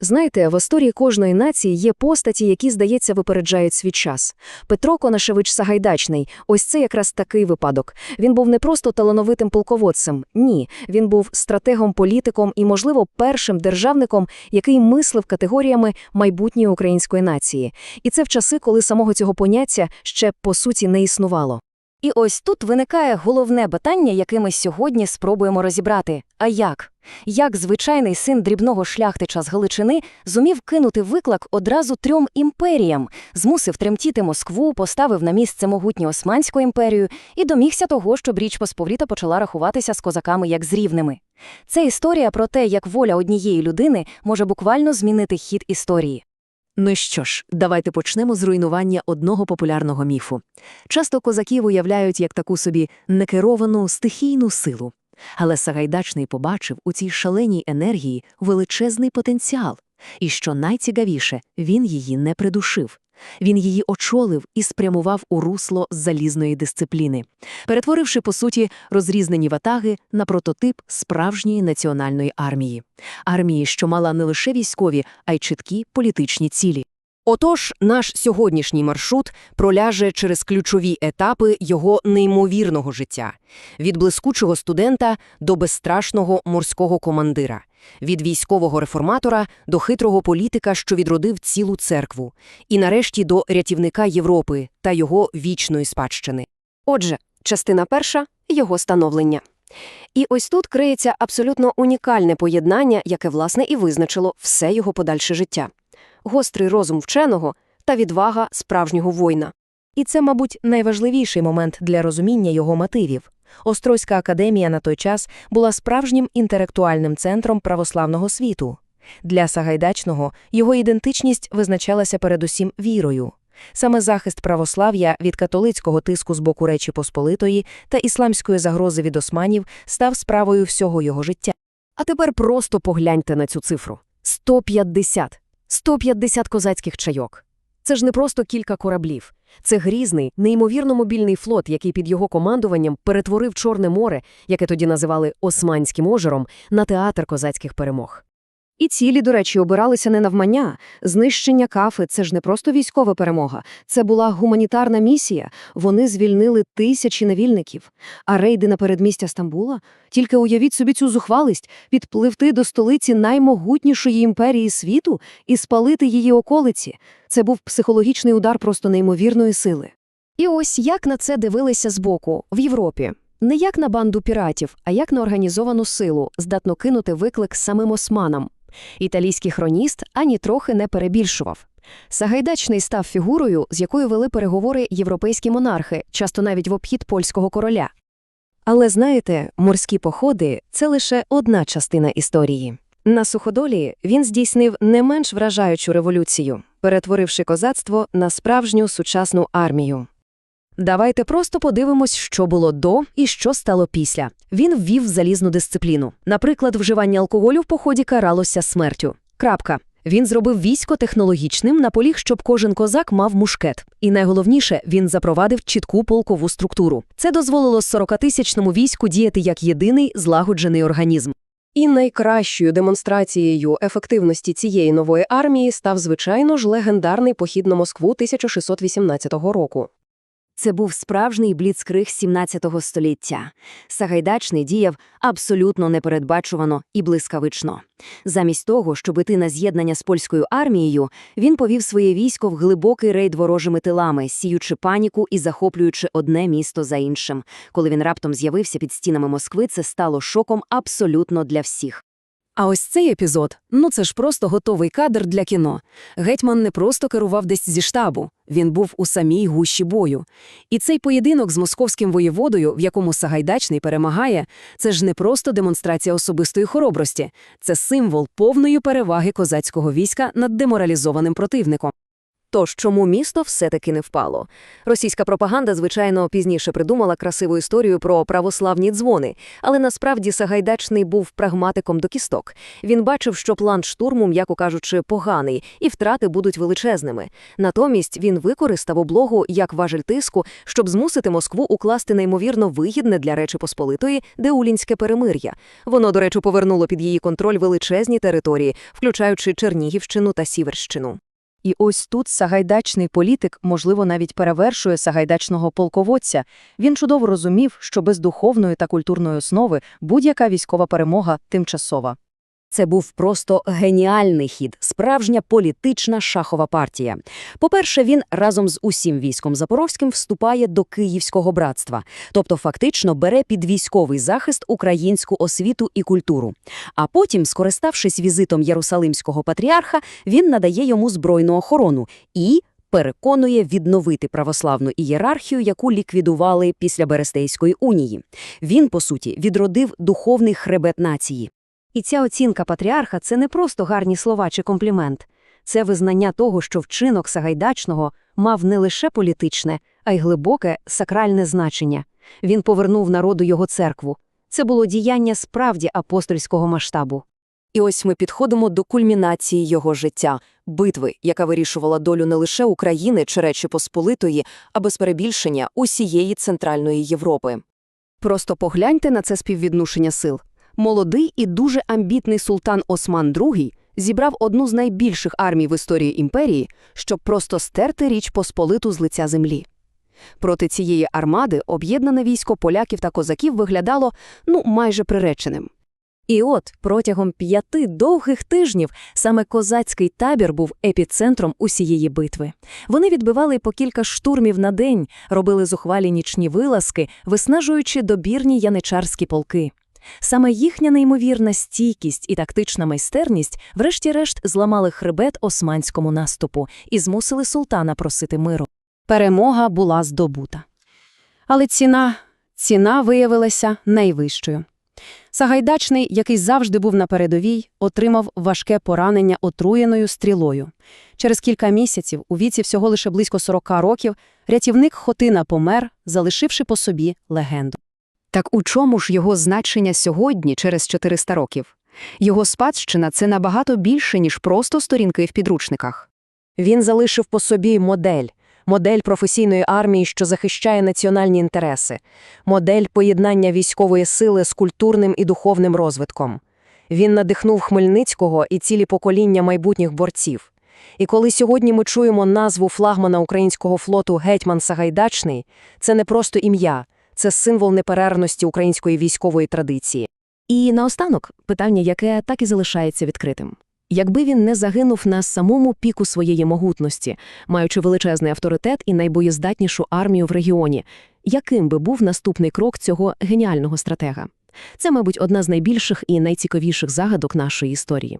Знаєте, в історії кожної нації є постаті, які, здається, випереджають свій час. Петро Конашевич Сагайдачний – ось це якраз такий випадок. Він був не просто талановитим полководцем, ні. Він був стратегом, політиком і, можливо, першим державником, який мислив категоріями майбутньої української нації. І це в часи, коли самого цього поняття ще, по суті, не існувало. І ось тут виникає головне питання, яке ми сьогодні спробуємо розібрати. А як? Як звичайний син дрібного шляхтича з Галичини зумів кинути виклик одразу трьом імперіям, змусив тремтіти Москву, поставив на місце могутню Османську імперію і домігся того, щоб Річ Посполіта почала рахуватися з козаками як з рівними. Це історія про те, як воля однієї людини може буквально змінити хід історії. Ну що ж, давайте почнемо з руйнування одного популярного міфу. Часто козаків уявляють як таку собі некеровану стихійну силу. Але Сагайдачний побачив у цій шаленій енергії величезний потенціал. І що найцікавіше, він її не придушив. Він її очолив і спрямував у русло залізної дисципліни, перетворивши, по суті, розрізнені ватаги на прототип справжньої національної армії. Армії, що мала не лише військові, а й чіткі політичні цілі. Отож, наш сьогоднішній маршрут проляже через ключові етапи його неймовірного життя – від блискучого студента до безстрашного морського командира, від військового реформатора до хитрого політика, що відродив цілу церкву, і нарешті до рятівника Європи та його вічної спадщини. Отже, частина перша – його становлення. І ось тут криється абсолютно унікальне поєднання, яке, власне, і визначило все його подальше життя гострий розум вченого та відвага справжнього воїна. І це, мабуть, найважливіший момент для розуміння його мотивів. Острозька академія на той час була справжнім інтелектуальним центром православного світу. Для Сагайдачного його ідентичність визначалася передусім вірою. Саме захист православ'я від католицького тиску з боку Речі Посполитої та ісламської загрози від османів став справою всього його життя. А тепер просто погляньте на цю цифру. 150. 150 козацьких чайок. Це ж не просто кілька кораблів. Це грізний, неймовірно мобільний флот, який під його командуванням перетворив Чорне море, яке тоді називали Османським озером, на театр козацьких перемог. І цілі, до речі, обиралися не навмання. Знищення кафи – це ж не просто військова перемога. Це була гуманітарна місія. Вони звільнили тисячі невільників. А рейди на передмістя Стамбула? Тільки уявіть собі цю зухвалість – підпливти до столиці наймогутнішої імперії світу і спалити її околиці. Це був психологічний удар просто неймовірної сили. І ось як на це дивилися збоку, в Європі. Не як на банду піратів, а як на організовану силу, здатно кинути виклик самим османам. Італійський хроніст ані трохи не перебільшував. Сагайдачний став фігурою, з якою вели переговори європейські монархи, часто навіть в обхід польського короля. Але знаєте, морські походи – це лише одна частина історії. На суходолі він здійснив не менш вражаючу революцію, перетворивши козацтво на справжню сучасну армію. Давайте просто подивимось, що було до і що стало після. Він ввів залізну дисципліну. Наприклад, вживання алкоголю в поході каралося смертю. Крапка. Він зробив військо технологічним, наполіг, щоб кожен козак мав мушкет. І найголовніше, він запровадив чітку полкову структуру. Це дозволило 40-тисячному війську діяти як єдиний злагоджений організм. І найкращою демонстрацією ефективності цієї нової армії став, звичайно ж, легендарний похід на Москву 1618 року. Це був справжній бліцкриг 17 століття. Сагайдачний діяв абсолютно непередбачувано і блискавично. Замість того, щоб іти на з'єднання з польською армією, він повів своє військо в глибокий рейд ворожими тилами, сіючи паніку і захоплюючи одне місто за іншим. Коли він раптом з'явився під стінами Москви, це стало шоком абсолютно для всіх. А ось цей епізод, ну це ж просто готовий кадр для кіно. Гетьман не просто керував десь зі штабу, він був у самій гущі бою. І цей поєдинок з московським воєводою, в якому Сагайдачний перемагає, це ж не просто демонстрація особистої хоробрості, це символ повної переваги козацького війська над деморалізованим противником. Тож чому місто все-таки не впало? Російська пропаганда, звичайно, пізніше придумала красиву історію про православні дзвони, але насправді Сагайдачний був прагматиком до кісток. Він бачив, що план штурму, м'яко кажучи, поганий, і втрати будуть величезними. Натомість він використав облогу як важель тиску, щоб змусити Москву укласти неймовірно вигідне для Речі Посполитої деулінське перемир'я. Воно, до речі, повернуло під її контроль величезні території, включаючи Чернігівщину та Сіверщину. І ось тут сагайдачний політик, можливо, навіть перевершує сагайдачного полководця. Він чудово розумів, що без духовної та культурної основи будь-яка військова перемога тимчасова. Це був просто геніальний хід, справжня політична шахова партія. По-перше, він разом з усім військом Запорозьким вступає до Київського братства, тобто фактично бере під військовий захист українську освіту і культуру. А потім, скориставшись візитом Єрусалимського патріарха, він надає йому збройну охорону і переконує відновити православну ієрархію, яку ліквідували після Берестейської унії. Він, по суті, відродив духовний хребет нації. І ця оцінка патріарха – це не просто гарні слова чи комплімент. Це визнання того, що вчинок Сагайдачного мав не лише політичне, а й глибоке сакральне значення. Він повернув народу його церкву. Це було діяння справді апостольського масштабу. І ось ми підходимо до кульмінації його життя – битви, яка вирішувала долю не лише України чи Речі Посполитої, а без перебільшення усієї Центральної Європи. Просто погляньте на це співвідношення сил. Молодий і дуже амбітний султан Осман II зібрав одну з найбільших армій в історії імперії, щоб просто стерти Річ Посполиту з лиця землі. Проти цієї армади об'єднане військо поляків та козаків виглядало, ну, майже приреченим. І от протягом п'яти довгих тижнів саме козацький табір був епіцентром усієї битви. Вони відбивали по кілька штурмів на день, робили зухвалі нічні вилазки, виснажуючи добірні яничарські полки. Саме їхня неймовірна стійкість і тактична майстерність врешті-решт зламали хребет османському наступу і змусили султана просити миру. Перемога була здобута. Але ціна, ціна виявилася найвищою. Сагайдачний, який завжди був на передовій, отримав важке поранення отруєною стрілою. Через кілька місяців, у віці всього лише близько 40 років, рятівник Хотина помер, залишивши по собі легенду. Так у чому ж його значення сьогодні, через 400 років? Його спадщина – це набагато більше, ніж просто сторінки в підручниках. Він залишив по собі модель, модель професійної армії, що захищає національні інтереси, модель поєднання військової сили з культурним і духовним розвитком. Він надихнув Хмельницького і цілі покоління майбутніх борців. І коли сьогодні ми чуємо назву флагмана українського флоту «Гетьман Сагайдачний», це не просто ім'я, це символ неперервності української військової традиції. І наостанок питання, яке так і залишається відкритим. Якби він не загинув на самому піку своєї могутності, маючи величезний авторитет і найбоєздатнішу армію в регіоні, яким би був наступний крок цього геніального стратега? Це, мабуть, одна з найбільших і найцікавіших загадок нашої історії.